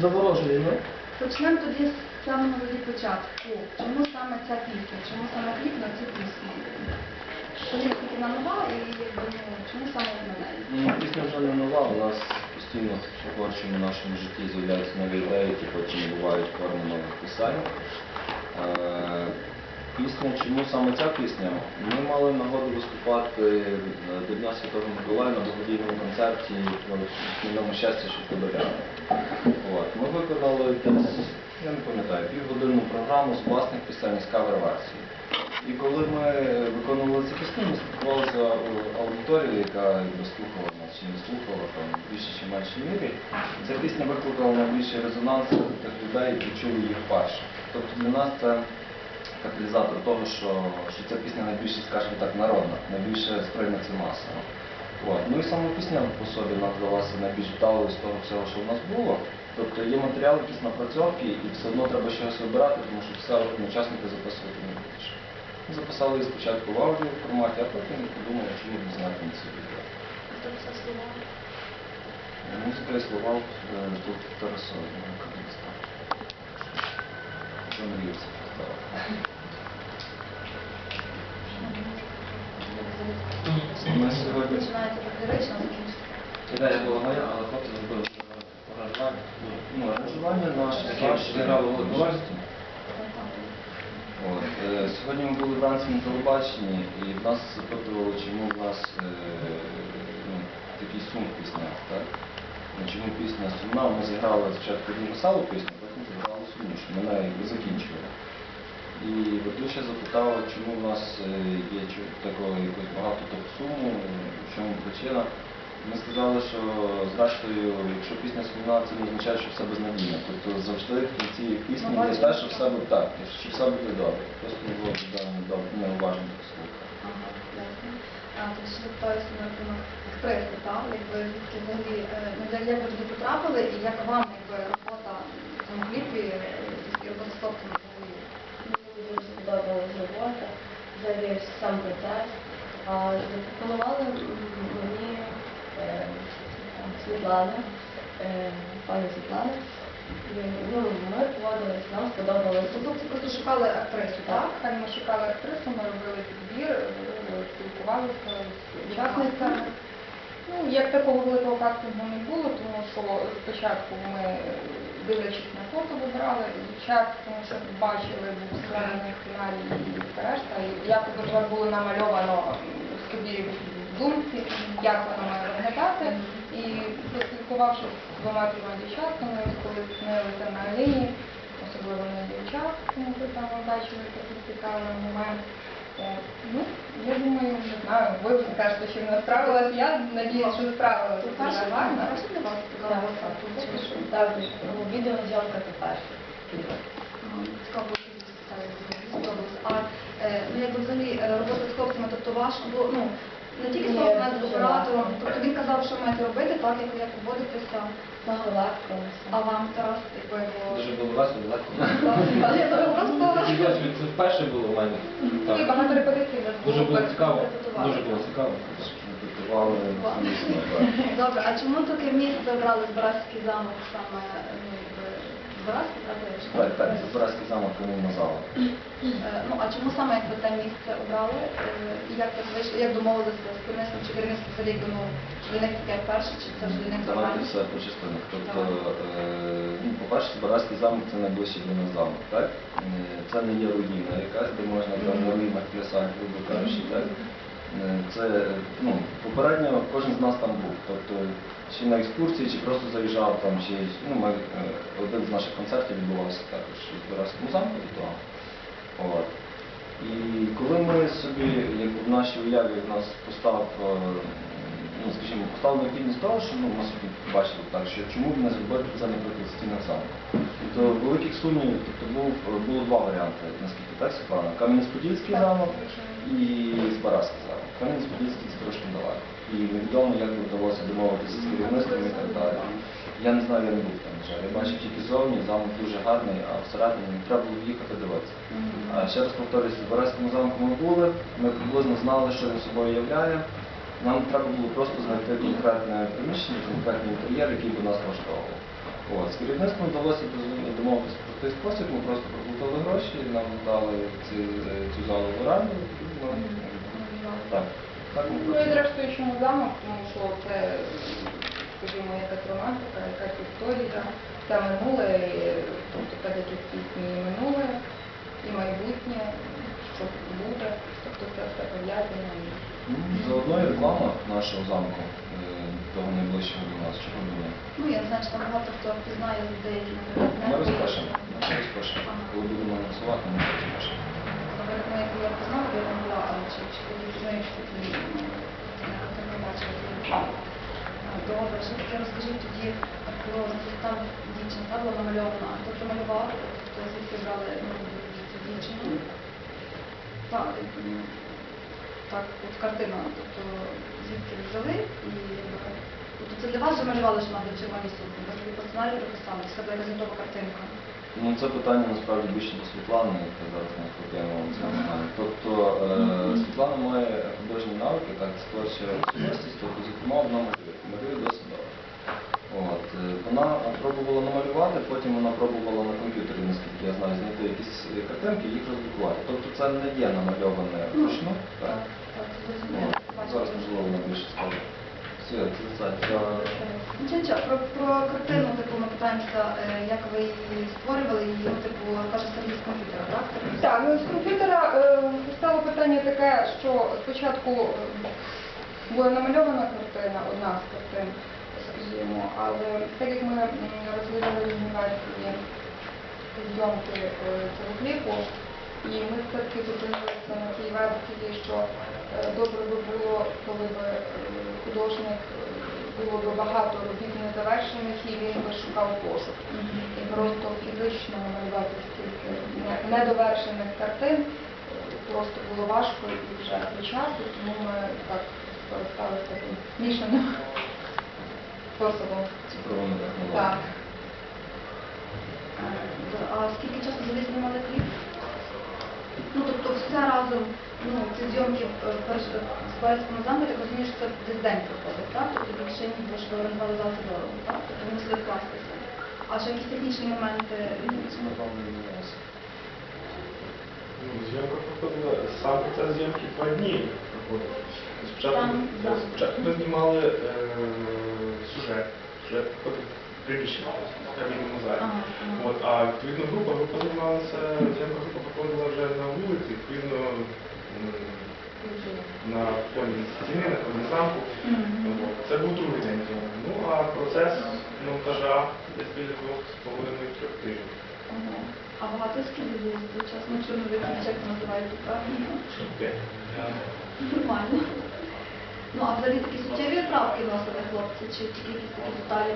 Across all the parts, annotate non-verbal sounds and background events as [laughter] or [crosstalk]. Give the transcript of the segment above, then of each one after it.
заворожує, ну? Почнемо тоді з самого від початку. Чому саме ця пісня? Чому саме кліп на цю пісню? Коли тільки вона нова і ну, чому саме на неї? Ну, пісня вже не нова, у нас постійно в творчому нашому житті з'являються нові ідеї, які потім бувають форми нових писань. Пісня, чому саме ця пісня? Ми мали нагоду виступати е, до Дня Святого Миколая на благодійному концерті в Хмільному щастя, що Подоляни. От. Ми виконали десь, я не пам'ятаю, півгодинну програму з власних пісень з кавер-версії. І коли ми виконували ці пісні, ми спілкувалися аудиторією, яка слухала нас чи не слухала там в більшій чи меншій мірі. Ця пісня викликала найбільший резонанс тих людей, які чули їх вперше. Тобто для нас це каталізатор того, що, що ця пісня найбільше, скажімо так, народна, найбільше сприйметься масово. От. Ну і сама пісня по собі нам здалася найбільш вдалою з того всього, що в нас було. Тобто є матеріал, якісь напрацьовки, і все одно треба щось вибирати, тому що все одночасно записувати не будеш. Записали її спочатку в аудіо форматі, а потім подумали, чому б не зняти на слова? Музика і слова тут поставив. Ми сьогодні Починається закінчиться. Ідея була моя, але хлопці зробили аранжування. Ну, аранжування наше, Володимирський. От, е, Сьогодні ми були вранці на телебаченні і в нас запитували, чому в нас е, ну, такий сум в піснях, так? Ну, Чому пісня сумна? Ми зіграли спочатку одну веселу пісню, потім зіграли сумнішу. Ми якби закінчували. І ведуча запитала, чому в нас е, є такого якось багато того суму, в чому причина. Ми сказали, що зрештою, якщо пісня сумна, це не означає, що все безнадійно. Тобто завжди в кінці пісні Ну, є те, що так. все буде так, що все буде добре. Просто не було неуважно питаюся на актриси, так? Якби звідки взагалі, е, ну, ви туди потрапили і як вам якби робота в цьому кліпі е, і робота з хлопцями взагалі? Сподобалась робота, взагалі сам процес. А запропонували мені е, Світлана, е, пані Світлана. Ну, ми поводились, нам сподобалось. Тобто хлопці просто шукали актрису, так? Так, ми шукали актрису, ми робили підбір, е, спілкувалися з учасницями. Ну, як такого великого кастингу не було, тому що спочатку ми, дивлячись на фото, вибирали дівчат, тому що бачили, був складений сценарій і решта. І якоби вже було намальовано собі в думці, як воно має виглядати. І поспілкувавшись з двома трьома дівчатками, коли снилися на лінії, особливо на дівчат, тому що там бачили такий цікавий момент. Е, Ну, я думаю, не знаю, ви скажете, що не справилась, я надіюсь, що справилася. Це перше Нормально. Так, відеозйомка. А е, ну, якби взагалі е, робота з хлопцями, тобто важко було, ну, не тільки з хлопцями, з оператором. Тобто він казав, що маєте робити, так, як як поводитися. Легко. А вам, Тарас, якби його... Дуже було легко. Але я думаю, у вас було важко. Це вперше було в мене. Так. і багато репетицій у вас Дуже було перед цікаво. репетували. Дуже було цікаво. Репетували звісно, так. Добре, а чому таке місце обрали Збаразький замок саме, ну, якби, Збаразький, правда? ж Так, так? Збаразький замок комунна зала. Е, Ну, а чому саме якби те місце обрали? Е, І як так вийшло? Як домовилися з керівництвом чи керівництво взагалі думав, що для них таке перше, чи це вже для них Давайте все по частинах. Тобто, е, ну, по-перше, Збаразький замок це найближчий до нас замок, так? Це не є руїна якась, де можна там на руїнах плясати, грубо кажучи, так? Це, ну, попередньо кожен з нас там був. Тобто, чи на екскурсії, чи просто заїжджав там, чи ну, ми, е, один з наших концертів відбувався також у Збаразькому замку до. От. І коли ми собі, як в нашій уяві, в нас постав, е, ну, скажімо, постав необхідність того, що ну, ми собі бачили так, що чому б не зробити це, наприклад, в стінах замку. Тобто великих сумнівів тобто, був, було два варіанти, наскільки так, Світлана. Кам'янець-Подільський замок і Збаразький замок. Кам'янець-Подільський це трошки далеко. І невідомо, як би вдалося домовитися з керівництвом і так далі. Я не знаю, я не був там, на жаль. Я бачив тільки зовні, замок дуже гарний, а всередині треба було їхати дивитися. А ще раз повторюся, в Барезькому замку ми були, ми приблизно знали, що він собою являє. Нам треба було просто знайти конкретне приміщення, конкретний інтер'єр, який би нас влаштовував. От, з керівництвом вдалося домовитися про той спосіб, ми просто проплатили гроші, нам дали ці, цю залу в оренду. Так, так Ну і зрештою, чому замок, тому що це, скажімо, якась романтика, якась історія, це минуле, і, тобто так як пісні і минуле, і майбутнє, що буде, тобто це все пов'язано. Ну, Заодно і реклама нашого замку, е, того найближчого до нас, чого б ні. Ну, я знаю, що там багато хто впізнає людей, які, наприклад, не Ми розпишемо, ми розпишемо. Коли будемо анонсувати, ми розпишемо. Наприклад, ну, як я познала, я була, але чи, тоді пізнаєш такі, ну, не бачила. Добре, що таке розкажіть тоді про там дівчина та була намальована, а хто промалював, хто звідки брали цю дівчину. Так, так, от картина, тобто звідки взяли і тобто це для вас вже малювали, що мати в червоній сукні, бо сценарію прописали, чи це була готова картинка. Ну, це питання насправді більше до Світлани, яка зараз не хлоп'ємо вам це питання. Тобто е, Світлана має художні навики, так, творча особистість, тобто, зокрема, вона малює, малює досить добре. От, е, вона пробувала намалювати, потім вона пробувала на комп'ютері, наскільки я знаю, знайти якісь е, картинки і їх роздрукувати. Тобто це не є намальоване вручну. Так. От, Зараз, можливо, вона більше скаже. Все, це, Нічого, нічого. Про, про картину, типу, ми питаємося, е, як ви її створювали, і, ну, типу, каже Сергій з комп'ютера, так? Так, ну з комп'ютера е, стало питання таке, що спочатку е, була намальована картина, одна з картин, скажімо, але так як ми м, розглядали організації зйомки е, цього кліпу, і ми все-таки зупинилися на тій версії, що е, добре би було, коли б е, художник е, було б багато робіт незавершених і він би шукав пошук. І просто фізично намалювати стільки недовершених картин просто було важко і вже до тому ми так скористалися таким змішаним [laughs] способом. цифровими Так. А скільки часу взагалі знімали кліп? Ну, тобто все разом, ну, ці зйомки е, перш е, з Барському замку, я так розумію, що це десь день проходить, так? Тобто більше ніж бо ж ви орендували зал це дорого, так? Тобто ви мусили вкластися. А ще якісь технічні моменти? Це напевно не відбулося. Ну, Зйомка проходила, сам процес зйомки два дні проходив. Спочатку, Там, да. спочатку ми знімали е, сюжет, сюжет приміщенні, камінному залі. От, а відповідно група, група займалася, зйомка група проходила вже на вулиці, відповідно на фоні стіни, на фоні замку. Це був другий день зйомки. Ну а процес монтажа десь біля двох з половиною трьох тижнів. А багато скільки було час? Ну, чорновик, як це називається, правильно? Нормально. Ну, а взагалі такі суттєві правки носили хлопці, чи тільки якісь такі деталі?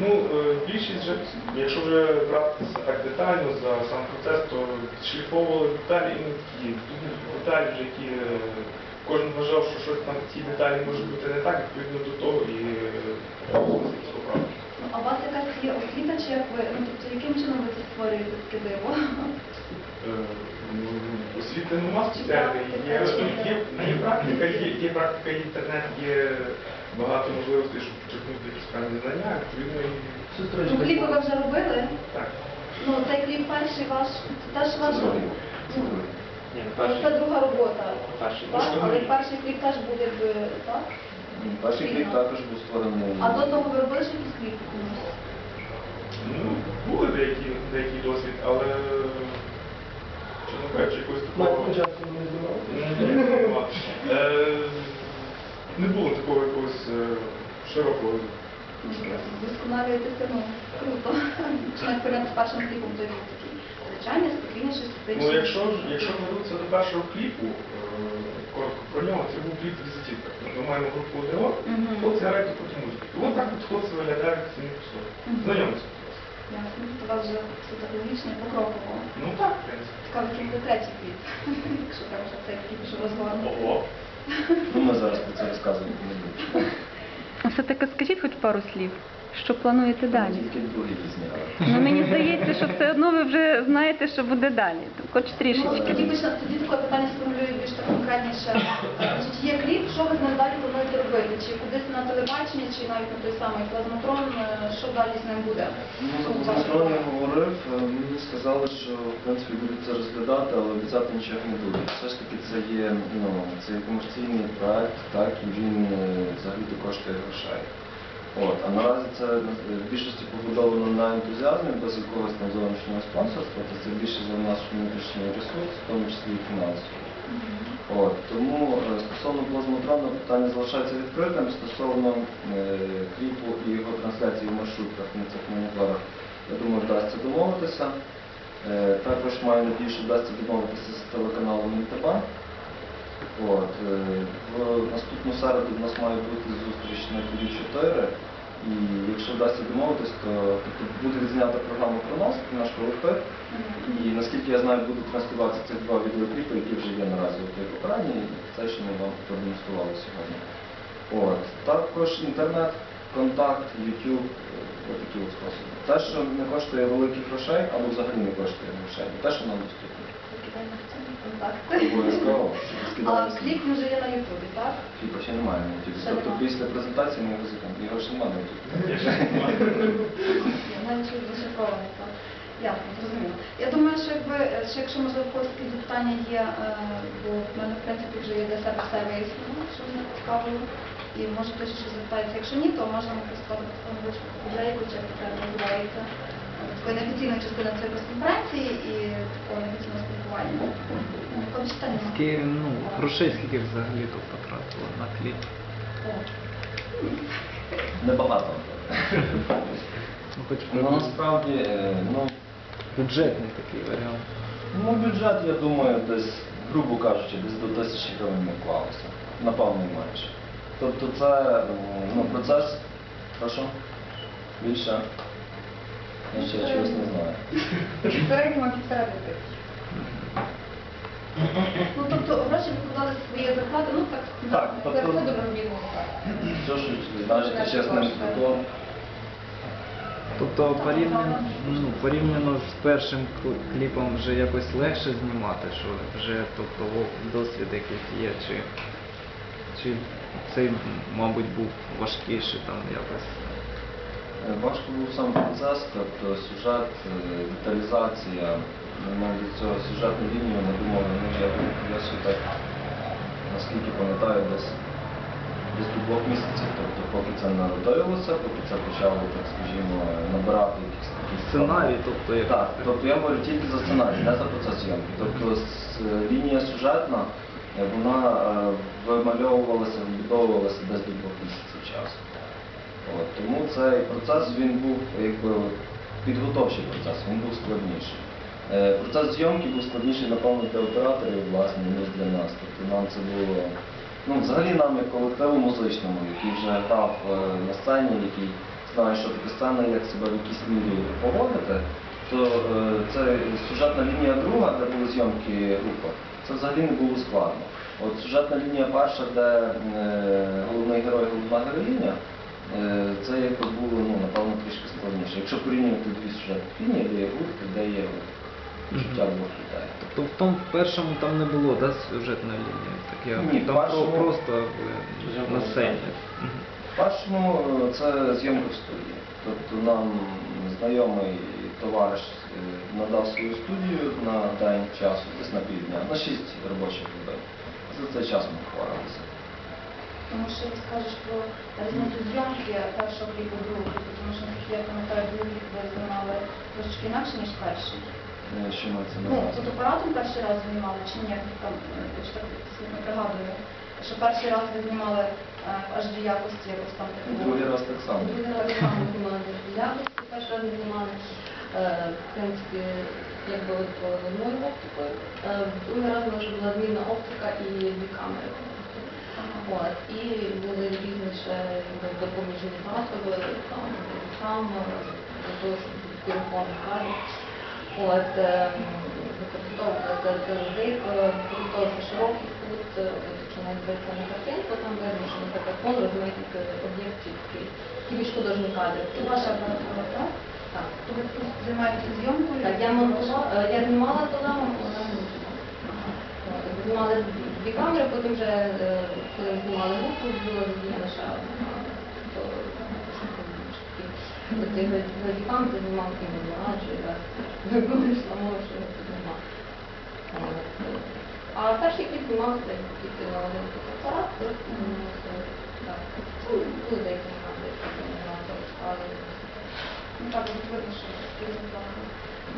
Ну, е, більшість вже, якщо вже братися так детально за сам процес, то шліфовували деталі і ну, такі деталі, вже які е, кожен вважав, що щось там ці деталі може бути не так, відповідно до того і е, вносились поправки. Ну, а у вас якась є освіта, чи як ви, ну, тобто яким чином ви це створюєте таке диво? Е, ну, Освіти нема спеціальної, є, є, практика, є, є практика, інтернет, є багато можливостей, щоб почерпнути якісь певні знання, відповідно і Ну, кліпи ви вже робили? так. Ну, цей кліп перший ваш, це теж ваш, Цифрові. ну, Цифрові. Ні, це друга робота, перший. так? Але перший кліп теж був якби, так? Перший кліп також був створений. А до того ви робили ще якісь кліпи комусь? Ну, були деякі, деякий досвід, але чесно кажучи, якось такого Ні, нема. Е, не було такого якогось е, широкого. Вдосконалюєтеся, ну, круто. Чи з першим кліпом той був такий звичайний, спокійніший, Ну, якщо, ж- якщо вернутися до першого кліпу, е, коротко про нього, це був кліп візитівка. Ми маємо групу ОДО, Мгм. хлопці грають потім музику. І от так от хлопці виглядають собі. Мгм. Знайомці. Ясно. У вас вже все так логічно і покроково. Ну так, в принципі. Цікаво, який буде третій кліп, [laughs] якщо там вже цей кліп вже розгорнуто. Ого. Ну, ми зараз про це розказувати не будемо. А все-таки скажіть хоч пару слів, що плануєте далі? Тільки другий зняли. Ну мені здається, що все одно ви вже знаєте, що буде далі. Хоч Ну, трішечки. тоді, почна- тоді таке питання сформулюю більш так конкретніше. Значить, є кліп, що ви з ним далі плануєте робити? Чи кудись на телебаченні, чи навіть на той самий плазматрон, е, що далі з ним буде? Ну, ваше я говорив, е, мені сказали, що в принципі будуть це розглядати, але обіцяти нічого не будуть. Все ж таки це є, ну, це є комерційний проект, так, і він е, взагалі коштує грошей. От, а наразі це в більшості побудовано на ентузіазмі, без якогось там зовнішнього спонсорства, то це більше за наш внутрішній ресурс, в тому числі і фінансовий. От, тому е, стосовно плазмотрону питання залишається відкритим. Стосовно е, кліпу і його трансляції в маршрутках на цих моніторах, я думаю, вдасться домовитися. Е, також маю надію, що вдасться домовитися з телеканалом НТБ. От, е, в наступну середу в нас має бути зустріч на ТВ 4 і якщо вдасться домовитись, то тобто буде відзнята програма про нас, наш колектив. І наскільки я знаю, будуть транслюватися цих два відеокліпи, які вже є наразі у той екрані, і це, що ми вам продемонстрували сьогодні. От. Також інтернет, контакт, YouTube, е, такі от способи. Те, що не коштує великих грошей, або взагалі не коштує грошей, те, що нам доступно. В. Обов'язково. А кліп вже є на Ютубі, так? Кліпа ще немає на. Ще Тобто після презентації мого музиканта його ж немає на. Я навіть зашифрований, так. Ясно, зрозуміло. Я думаю, що якби е, що якщо можливо когось такі запитання є, е, бо в мене в принципі вже є для себе все вияснено, що мене цікавило. І може хтось щось запитається. Якщо ні, то можемо поставити таку невеличку біблейку, чи як це називається. Такої неофіційної частини цієї прес-конференції і такого неофіційного спілкування. Коли читання. Скільки, ну, грошей скільки взагалі тут потратило на кліп? Небагато. Ну, хоч Ну, насправді, е, ну, бюджетний такий варіант. Ну, бюджет, я думаю, десь, грубо кажучи, десь до тисячі гривень не вклалося. Напевно, і менше. Тобто це ну, процес, прошу, більше. Я ще чогось не знаю. В середньому півтора тисячі. Ну тобто гроші викладали свої зарплати, ну так. Так, Це тобто добровільно. так. все, що знаєте, чесним трудом. Тобто порівняно, ну, порівняно з першим кл- кліпом вже якось легше знімати, що вже тобто о, досвід якийсь є, чи, чи цей, мабуть, був важкіший там якось. Важко був сам процес, тобто сюжет, е, деталізація. Ми до цього сюжетну лінію не думали, ну я, я так, наскільки пам'ятаю, десь, десь до двох місяців. Тобто поки це народилося, поки це почало, так скажімо, набирати якісь такі Сценарій, тобто як Так, тобто я говорю тільки за сценарій, не за процес зйомки. Тобто лінія сюжетна, е, вона е, вимальовувалася, вбудовувалася десь до двох місяців часу. От, тому цей процес він був якби підготовчий процес, він був складніший. Е, Процес зйомки був складніший, напевно, для операторів, власне, ніж для нас. Тобто нам це було, ну, взагалі нам як колективу музичному, який вже грав е, на сцені, який знає, що таке сцена, як себе в якійсь мірі поводити, то е, це сюжетна лінія друга, де були зйомки групи, це взагалі не було складно. От сюжетна лінія перша, де е, головний герой, головна героїня, це якось було, ну, напевно, трішки складніше. Якщо порівнювати дві сюжетні лінії, де є гуртки, де є життя двох людей. Тобто в тому першому там не було да, сюжетної лінії, так я Ні, там першому- про- просто е, на сцені. Мгм. В першому е, це зйомка в студії. Тобто нам знайомий товариш е, надав свою студію на день часу, десь на півдня, на 6 робочих годин. За цей час ми впоралися. Тому що ти скажеш про різницю зйомки першого кліпу, другого тому що наскільки я пам'ятаю, другий кліп ви знімали трошки інакше, ніж перший. Е, Що ми це Ну, називаємо? фотоапаратом перший раз знімали, чи ні? Там, е, я ж так не пригадую, що перший раз ви знімали е, в HD якості якось там таку. Другий раз так само. Другий раз саме знімали якості, перший раз ми знімали, е, в принципі, якби от по одною оптикою. Е, Другий раз у нас вже була змінна оптика і дві камери. От, і були різні ще якби, допоміжні засоби, там, сам, телефон, кадр. От, е, використовувався зик, використовувався широкий кут, е, якщо навіть дивитися на картинку, там видно, що, наприклад, фон розуміє тільки об'єкт чіткий, такі більш художні кадри. Це ваша апаратура, так? Так. Ви займаєтеся зйомкою? Так, я монтувала, е, я знімала туди, вона От, Знімали дві камери, потім вже, е, коли знімали групу, була задіяна одна. Градікам ти знімав кіно нараджує, виконуєш самого, що тут нема. А перший кліп знімався тільки на один фотоапарат, просто. Так. Ну, Були деякі моменти, що знімався, але Ну так, видно, що.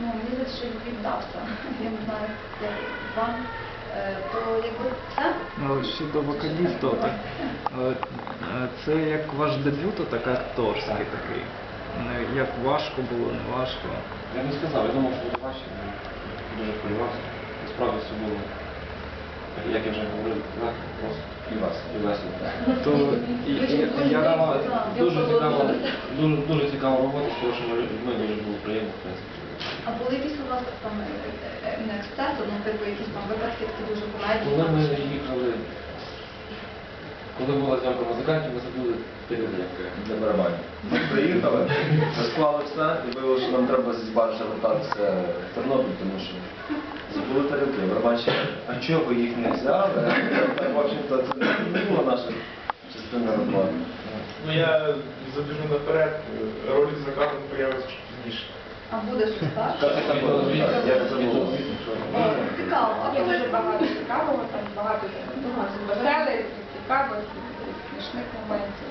Ну, мені здається, що він вдався. Я не знаю, як вам. То якби. Ну, ще до вокаліста, так, е, е, це як ваш дебют, так акторський такий. Як важко було, не важко. Я не сказав, я думав, що буде важче, дуже хвилювався. Насправді все було, як я вже говорив, просто і весело. І весело. То і, і, я, дуже цікава, дуже, дуже цікава робота з хорошими людьми, дуже було приємно, в принципі. А були якісь у вас там е, е, е, не ексцеси, ну типу якісь там випадки такі дуже комедні? Коли ми їхали, коли була зйомка музикантів, ми забули переливки для барабанів. Ми приїхали, ми склали все і виявилося, що нам треба зі збаржа вертатися в Тернопіль, тому що забули тарілки. Барабанщик, а чого ви їх не взяли? В общем-то, це не була наша частина роботи. Ну я забіжу наперед, ролик за кадром появиться чуть пізніше. А буде щось так? Забув. Цікаво. А коли дуже багато цікавого, там багато веселих, цікавих, смішних моментів.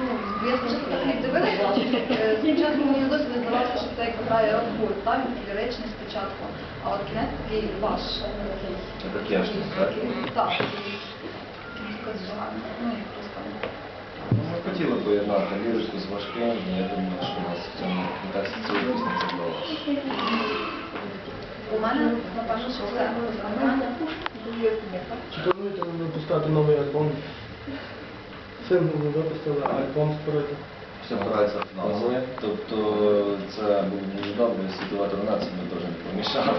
Ну, я спочатку так не дивилася. е, Спочатку мені досі не здавалося, що це як грає так, він такий ліричний спочатку, а от кінець такий ваш. Так я ж так. Так. Ну, і просто. Хотіли поєднати лірику з важким, і я думаю, що у нас в цьому контексті цієї пісні це вдалося. У мене, напевно, що все. Чи плануєте ви випускати новий альбом? Сингл не випустили, а альбом скорити? Все опирається в фінанси. Тобто це був дуже добре, світова турне, це ми теж не помішало.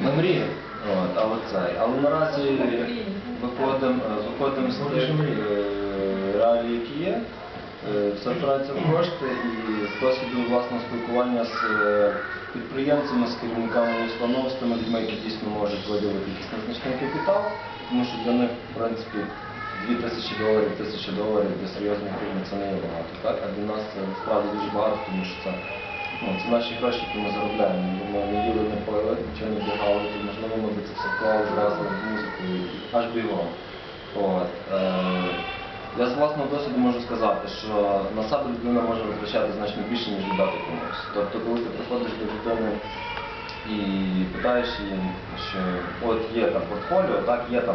Ми мріємо. От, але це. Але наразі виходимо виходимо з тих е, реалій, які є. Е, Все впирається в кошти і з досвіду власного спілкування з е, підприємцями, з керівниками установ, з тими людьми, які дійсно можуть виділити якийсь незначний капітал, тому що для них, в принципі, 2 тисячі доларів, тисяча доларів для серйозної фірми це не є багато. Так? А для нас це справді дуже багато, тому що це, ну, це наші гроші, які ми заробляємо. Ми не їли, не пили, нічого не бігали, то можливо ми би це все вклали зразу в музику аж бігом. От. Е, я з власного досвіду можу сказати, що на себе людина може витрачати значно більше, ніж віддати комусь. Тобто, коли ти приходиш до людини і питаєш її, що от є там портфоліо, так, є там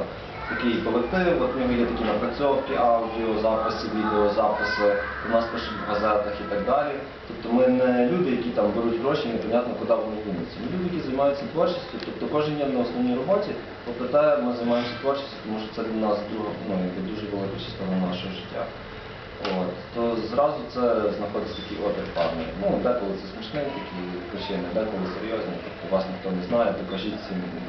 такий колектив, от в є такі напрацьовки, аудіо, записи, відеозаписи, у нас пишуть в газетах і так далі. Тобто ми не люди, які там беруть гроші, непонятно куди вони дінуться. Ми люди, які займаються творчістю, тобто кожен є на основній роботі, попри те ми займаємося творчістю, тому що це для нас друга, ну, дуже велика частина нашого життя. От, то зразу це знаходиться такий опір парний. Ну, деколи це смішний такі причини, деколи серйозні, тобто вас ніхто не знає, докажіть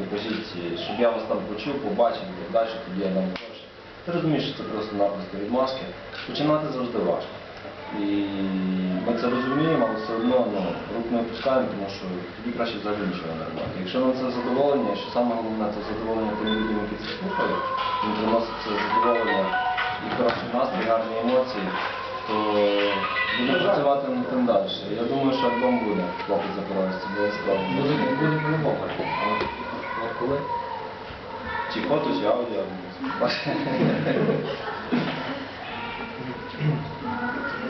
докажіть, щоб я вас там почув, побачив і так далі, тоді я дам гроші. Ти розумієш, що це просто-напросто відмазки. Починати завжди важко. І ми це розуміємо, але все одно ну, рук не опускаємо, тому що тоді краще взагалі нічого не робити. Якщо нам це задоволення, що саме головне це задоволення тим людям, які це слухають, їм приносить це задоволення і хороший настрій, гарні емоції, то будемо працювати над тим далі. Я думаю, що альбом буде, хлопець запорожці, буде справді. Буде, буде по-любому. От коли? Чи фото, чи аудіо. [laughs]